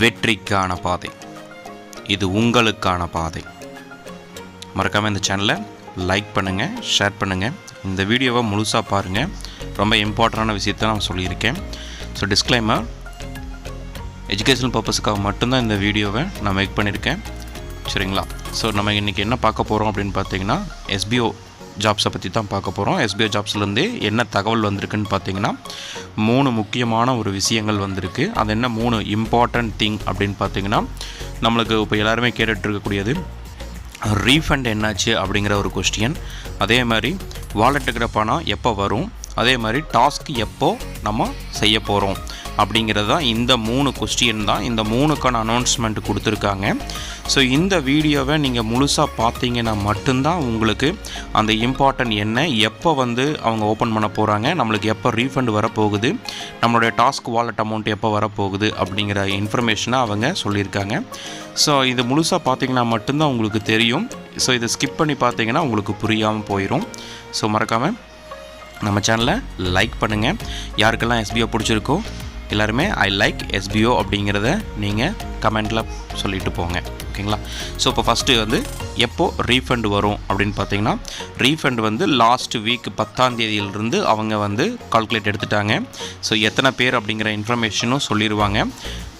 வெற்றிக்கான பாதை. இது உங்களுக்கான பாதை. மறக்காமல் இந்த சேனலை லைக் பண்ணுங்கள் ஷேர் பண்ணுங்கள் இந்த வீடியோவை முழுசாக பாருங்கள் ரொம்ப இம்பார்ட்டண்டான விஷயத்தை நான் சொல்லியிருக்கேன். ஸோ டிஸ்க்ளைமர் எஜுகேஷனல் பர்பஸுக்காக மட்டும்தான் இந்த வீடியோவை நான் மேக் பண்ணியிருக்கேன். சரிங்களா? ஸோ நம்ம இன்றைக்கி என்ன பார்க்க போகிறோம் அப்படின்னு பார்த்தீங்கன்னா எஸ்பிஓ ஜாப்ஸை பற்றி தான் பார்க்க போகிறோம் எஸ்பிஓ ஜாப்ஸ்லேருந்து என்ன தகவல் வந்திருக்குன்னு பார்த்தீங்கன்னா மூணு முக்கியமான ஒரு விஷயங்கள் வந்திருக்கு. அது என்ன? மூணு இம்பார்ட்டன்ட் திங் அப்படின்னு பார்த்தீங்கன்னா நம்மளுக்கு இப்போ எல்லாருமே கேட்டுட்ருக்கக்கூடியது ரீஃபண்ட் என்னாச்சு அப்படிங்கிற ஒரு கொஸ்டின் அதே மாதிரி வாலெட்டுக்கிற பணம் எப்போ வரும்? அதே மாதிரி டாஸ்க் எப்போ நம்ம செய்ய போகிறோம் அப்படிங்கிறது தான் இந்த மூணு கொஸ்டின் தான். இந்த மூணுக்கான அனௌன்ஸ்மெண்ட் கொடுத்துருக்காங்க. ஸோ இந்த வீடியோவை நீங்கள் முழுசாக பார்த்தீங்கன்னா மட்டும்தான் உங்களுக்கு அந்த இம்பார்ட்டன்ட் என்ன எப்போ வந்து அவங்க ஓப்பன் பண்ண போகிறாங்க நம்மளுக்கு எப்போ ரீஃபண்ட் வரப்போகுது நம்மளுடைய டாஸ்க் வாலெட் அமௌண்ட் எப்போ வரப்போகுது அப்படிங்கிற இன்ஃபர்மேஷனை அவங்க சொல்லியிருக்காங்க. ஸோ இது முழுசாக பார்த்தீங்கன்னா மட்டும்தான் உங்களுக்கு தெரியும். ஸோ இதை ஸ்கிப் பண்ணி பார்த்தீங்கன்னா உங்களுக்கு புரியாமல் போயிடும் ஸோ மறக்காமல் நம்ம சேனலை லைக் பண்ணுங்கள் யாருக்கெல்லாம் எஸ்பிஓ பிடிச்சிருக்கோ எல்லாருமே ஐ லைக் எஸ்பிஓ அப்படிங்கிறத நீங்கள் கமெண்ட்டில் சொல்லிட்டு போங்க. ஓகேங்களா? ஸோ இப்போ ஃபஸ்ட்டு வந்து எப்போது ரீஃபண்ட் வரும் அப்படின்னு பார்த்தீங்கன்னா ரீஃபண்ட் வந்து லாஸ்ட் வீக் பத்தாம் தேதியிலிருந்து அவங்க வந்து கால்குலேட் எடுத்துட்டாங்க. ஸோ எத்தனை பேர் அப்படிங்கிற இன்ஃபர்மேஷனும் சொல்லிடுவாங்க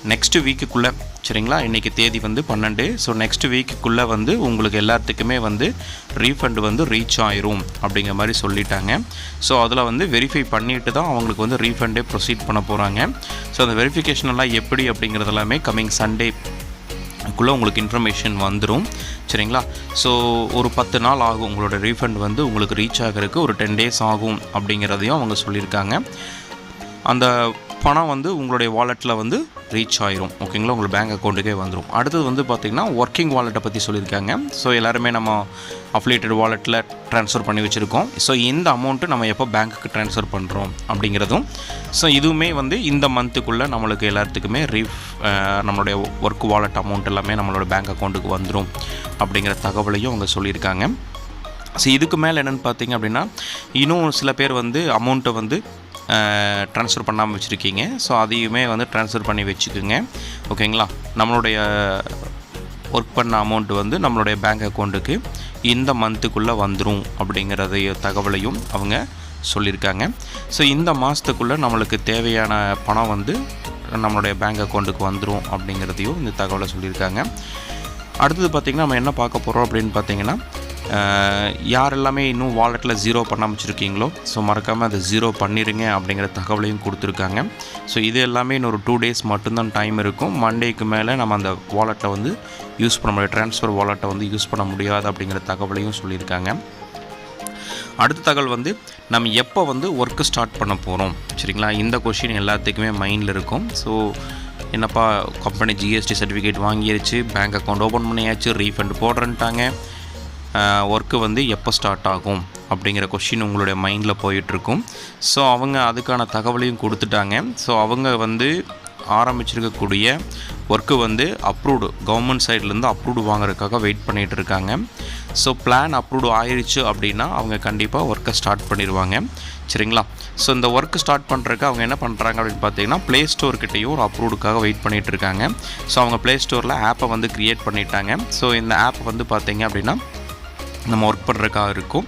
நெக்ஸ்ட்டு வீக்குக்குள்ளே சரிங்களா? இன்றைக்கி தேதி வந்து பன்னெண்டு. ஸோ நெக்ஸ்ட் வீக்குக்குள்ளே வந்து உங்களுக்கு எல்லாத்துக்குமே வந்து ரீஃபண்ட் வந்து ரீச் ஆயிரும் அப்படிங்கிற மாதிரி சொல்லிட்டாங்க. ஸோ அதில் வந்து வெரிஃபை பண்ணிட்டு தான் அவங்களுக்கு வந்து ரீஃபண்டே ப்ரொசீட் பண்ண போகிறாங்க ஸோ அந்த வெரிஃபிகேஷன் எல்லாம் எப்படி அப்படிங்கிறது எல்லாமே கம்மிங் சண்டே குள்ளே உங்களுக்கு இன்ஃபர்மேஷன் வந்துடும் சரிங்களா? ஸோ ஒரு பத்து நாள் ஆகும் உங்களோட ரீஃபண்ட் வந்து உங்களுக்கு ரீச் ஆகிறதுக்கு. ஒரு டென் டேஸ் ஆகும் அப்படிங்கிறதையும் அவங்க சொல்லியிருக்காங்க. அந்த பணம் வந்து உங்களுடைய வாலெட்டில் வந்து ரீச் ஆயிரும். ஓகேங்களா உங்கள் பேங்க் அக்கௌண்ட்டுக்கே வந்துடும் அடுத்தது வந்து பார்த்திங்கன்னா ஒர்க்கிங் வாலெட்டை பற்றி சொல்லியிருக்காங்க. ஸோ எல்லாருமே நம்ம அஃபிலேட்டட் வாலெட்டில் ட்ரான்ஸ்ஃபர் பண்ணி வச்சுருக்கோம். ஸோ இந்த அமௌண்ட்டு நம்ம எப்போ பேங்க்குக்கு ட்ரான்ஸ்ஃபர் பண்ணுறோம் அப்படிங்கிறதும் ஸோ இதுவுமே வந்து இந்த மந்த்துக்குள்ளே நம்மளுக்கு எல்லாத்துக்குமே ரீஃப் நம்மளுடைய ஒர்க் வாலெட் அமௌண்ட் எல்லாமே நம்மளோட பேங்க் அக்கௌண்ட்டுக்கு வந்துடும் அப்படிங்கிற தகவலையும் அவங்க சொல்லியிருக்காங்க. ஸோ இதுக்கு மேலே என்னென்னு பார்த்தீங்க அப்படின்னா இன்னும் சில பேர் வந்து அமௌண்ட்டை வந்து ட்ரான்ஸ்ஃபர் பண்ணாமல் வச்சுருக்கீங்க. ஸோ அதையுமே வந்து ட்ரான்ஸ்ஃபர் பண்ணி வச்சுக்கோங்க. ஓகேங்களா நம்மளுடைய ஒர்க் பண்ண அமௌண்ட் வந்து நம்மளுடைய பேங்க் அக்கௌண்ட்டுக்கு இந்த மந்த்துக்குள்ளே வந்துடும் அப்படிங்கிறதைய தகவலையும் அவங்க சொல்லியிருக்காங்க. ஸோ இந்த மாதத்துக்குள்ளே நம்மளுக்கு தேவையான பணம் வந்து நம்மளுடைய பேங்க் அக்கௌண்ட்டுக்கு வந்துடும் அப்படிங்கிறதையும் இந்த தகவலை சொல்லியிருக்காங்க. அடுத்தது பார்த்திங்கன்னா நம்ம என்ன பார்க்க போகிறோம் அப்படின்னு பார்த்தீங்கன்னா யார் எல்லாமே இன்னும் வாலெட்டில் ஜீரோ பண்ணாமல் வச்சுருக்கீங்களோ ஸோ மறக்காமல் அதை ஜீரோ பண்ணிடுங்க அப்படிங்கிற தகவலையும் கொடுத்துருக்காங்க. ஸோ இது எல்லாமே இன்னொரு டூ டேஸ் மட்டும்தான் டைம் இருக்கும். மண்டேக்கு மேலே நம்ம அந்த வாலெட்டை வந்து யூஸ் பண்ண முடியாது ட்ரான்ஸ்ஃபர் வாலெட்டை வந்து யூஸ் பண்ண முடியாது அப்படிங்கிற தகவலையும் சொல்லியிருக்காங்க. அடுத்த தகவல் வந்து நம்ம எப்போ வந்து ஒர்க்கு ஸ்டார்ட் பண்ண போகிறோம் சரிங்களா? இந்த கொஷின் எல்லாத்துக்குமே மைண்டில் இருக்கும். ஸோ என்னப்பா கம்பெனி ஜிஎஸ்டி சர்டிஃபிகேட் வாங்கியிருச்சு பேங்க் அக்கௌண்ட் ஓப்பன் பண்ணியாச்சு ரீஃபண்ட் போடுறேன்ட்டாங்க. ஒர்க்கு வந்து எப்போ ஸ்டார்ட் ஆகும் அப்படிங்கிற கொஷின் உங்களுடைய மைண்டில் போயிட்டுருக்கும். ஸோ அவங்க அதுக்கான தகவலையும் கொடுத்துட்டாங்க. ஸோ அவங்க வந்து ஆரம்பிச்சிருக்கக்கூடிய ஒர்க்கு வந்து அப்ரூவ்டு கவர்மெண்ட் சைட்லேருந்து அப்ரூவ்டு வாங்குறதுக்காக வெயிட் பண்ணிகிட்டு இருக்காங்க ஸோ பிளான் அப்ரூவ்டு ஆயிடுச்சு அப்படின்னா அவங்க கண்டிப்பாக ஒர்க்கை ஸ்டார்ட் பண்ணிடுவாங்க சரிங்களா? ஸோ இந்த ஒர்க்கு ஸ்டார்ட் பண்ணுறதுக்கு அவங்க என்ன பண்ணுறாங்க அப்படின்னு பார்த்தீங்கன்னா ப்ளே ஸ்டோர்கிட்டையும் ஒரு அப்ரூவ்டுக்காக வெயிட் பண்ணிகிட்டு இருக்காங்க ஸோ அவங்க ப்ளே ஸ்டோரில் ஆப்பை வந்து க்ரியேட் பண்ணிட்டாங்க. ஸோ இந்த ஆப் வந்து பார்த்தீங்க அப்படின்னா நம்ம ஒர்க் பண்ணுறதுக்காக இருக்கும்.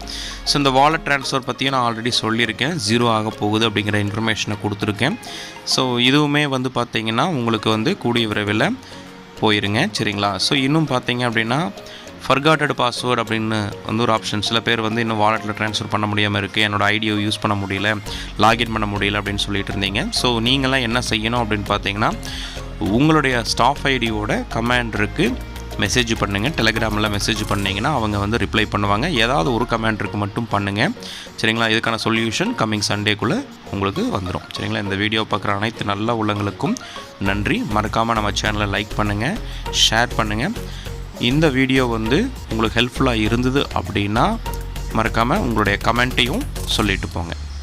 ஸோ இந்த வாலெட் ட்ரான்ஸ்ஃபர் பற்றியும் நான் ஆல்ரெடி சொல்லியிருக்கேன். ஜீரோ ஆக போகுது அப்படிங்கிற இன்ஃபர்மேஷனை கொடுத்துருக்கேன். ஸோ இதுவுமே வந்து பார்த்திங்கன்னா உங்களுக்கு வந்து கூடிய விரைவில் போயிருங்க. சரிங்களா? ஸோ இன்னும் பார்த்தீங்க அப்படின்னா ஃபர்காட்டட் பாஸ்வேர்டு அப்படின்னு வந்து ஒரு ஆப்ஷன் சில பேர் வந்து இன்னும் வாலெட்டில் ட்ரான்ஸ்ஃபர் பண்ண முடியாமல் இருக்குது என்னோடய ஐடியோ யூஸ் பண்ண முடியல. லாகின் பண்ண முடியல அப்படின்னு சொல்லிட்டு இருந்தீங்க. ஸோ நீங்களாம் என்ன செய்யணும் அப்படின்னு பார்த்தீங்கன்னா உங்களுடைய ஸ்டாஃப் ஐடியோட கமாண்ட் இருக்குது மெசேஜ் பண்ணுங்கள் டெலிகிராமில் மெசேஜ் பண்ணிங்கன்னா அவங்க வந்து ரிப்ளை பண்ணுவாங்க. ஏதாவது ஒரு கமெண்ட்ருக்கு மட்டும் பண்ணுங்கள் சரிங்களா? இதுக்கான சொல்யூஷன் கம்மிங் சண்டேக்குள்ளே உங்களுக்கு வந்துடும் சரிங்களா? இந்த வீடியோ பார்க்குற அனைத்து நல்ல உள்ளங்களுக்கும் நன்றி. மறக்காமல் நம்ம சேனலை லைக் பண்ணுங்கள் ஷேர் பண்ணுங்கள் இந்த வீடியோ வந்து உங்களுக்கு ஹெல்ப்ஃபுல்லாக இருந்தது அப்படின்னா மறக்காமல் உங்களுடைய கமெண்ட்டையும் சொல்லிட்டு போங்க.